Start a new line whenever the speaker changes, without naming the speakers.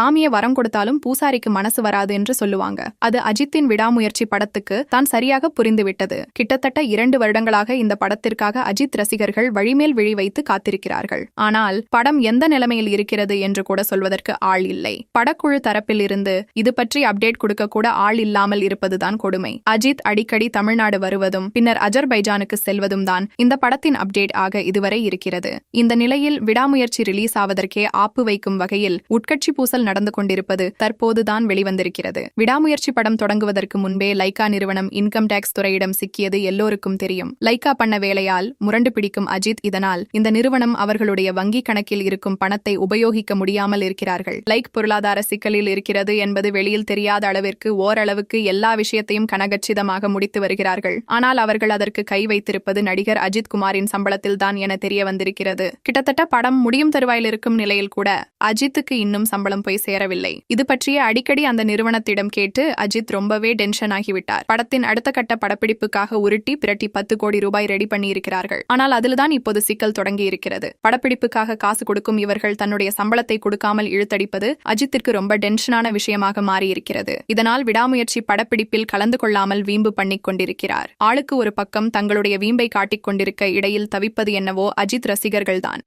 சாமியை வரம் கொடுத்தாலும் பூசாரிக்கு மனசு வராது என்று சொல்லுவாங்க. அது அஜித்தின் விடாமுயற்சி படத்துக்கு தான் சரியாக புரிந்துவிட்டது. கிட்டத்தட்ட இரண்டு வருடங்களாக இந்த படத்திற்காக அஜித் ரசிகர்கள் வழிமேல் விழி வைத்து காத்திருக்கிறார்கள். ஆனால் படம் எந்த நிலைமையில் இருக்கிறது என்று கூட சொல்வதற்கு ஆள் இல்லை. படக்குழு தரப்பில் இருந்து இது பற்றி அப்டேட் கொடுக்க கூட ஆள் இல்லாமல் இருப்பதுதான் கொடுமை. அஜித் அடிக்கடி தமிழ்நாடு வருவதும் பின்னர் அஜர்பைஜானுக்கு செல்வதும் தான் இந்த படத்தின் அப்டேட் ஆக இதுவரை இருக்கிறது. இந்த நிலையில் விடாமுயற்சி ரிலீஸ் ஆவதற்கே ஆப்பு வைக்கும் வகையில் உட்கட்சி பூசல் நடந்து கொண்டிருப்பது தற்போதுதான் வெளிவந்திருக்கிறது. விடாமுயற்சி படம் தொடங்குவதற்கு முன்பே லைகா நிறுவனம் இன்கம் டேக்ஸ் துறையிடம் சிக்கியது எல்லோருக்கும் தெரியும். லைகா பண்ண வேலையால் முரண்டு பிடிக்கும் அஜித் இதனால் இந்த நிறுவனம் அவர்களுடைய வங்கிக் கணக்கில் இருக்கும் பணத்தை உபயோகிக்க முடியாமல் இருக்கிறார்கள். லைக் பொருளாதார சிக்கலில் இருக்கிறது என்பது வெளியில் தெரியாத அளவிற்கு ஓரளவுக்கு எல்லா விஷயத்தையும் கனகச்சிதமாக முடித்து வருகிறார்கள். ஆனால் அவர்கள் அதற்கு கை வைத்திருப்பது நடிகர் அஜித் குமாரின் சம்பளத்தில் தான் என தெரிய வந்திருக்கிறது கிட்டத்தட்ட படம் முடியும் தருவாயில் இருக்கும் நிலையில் கூட அஜித்துக்கு இன்னும் சம்பளம் போய் சேரவில்லை. இது பற்றிய அடிக்கடி அந்த நிறுவனத்திடம் கேட்டு அஜித் ரொம்பவே டென்ஷன் ஆகிவிட்டார். படத்தின் அடுத்த கட்ட படப்பிடிப்புக்காக உருட்டி பிரட்டி பத்து கோடி ரூபாய் ரெடி பண்ணி இருக்கிறார்கள் ஆனால் அதில்தான் இப்போது சிக்கல் தொடங்கி இருக்கிறது படப்பிடிப்புக்காக காசு கொடுக்கும் இவர்கள் தன்னுடைய சம்பளத்தை கொடுக்காமல் இழுத்தடிப்பது அஜித்திற்கு ரொம்ப டென்ஷனான விஷயமாக மாறியிருக்கிறது. இதனால் விடாமுயற்சி படப்பிடிப்பில் கலந்து கொள்ளாமல் வீம்பு பண்ணிக் கொண்டிருக்கிறார். ஆளுக்கு ஒரு பக்கம் தங்களுடைய வீம்பை காட்டிக் கொண்டிருக்க இடையில் தவிப்பது என்னவோ அஜித் ரசிகர்கள்தான்.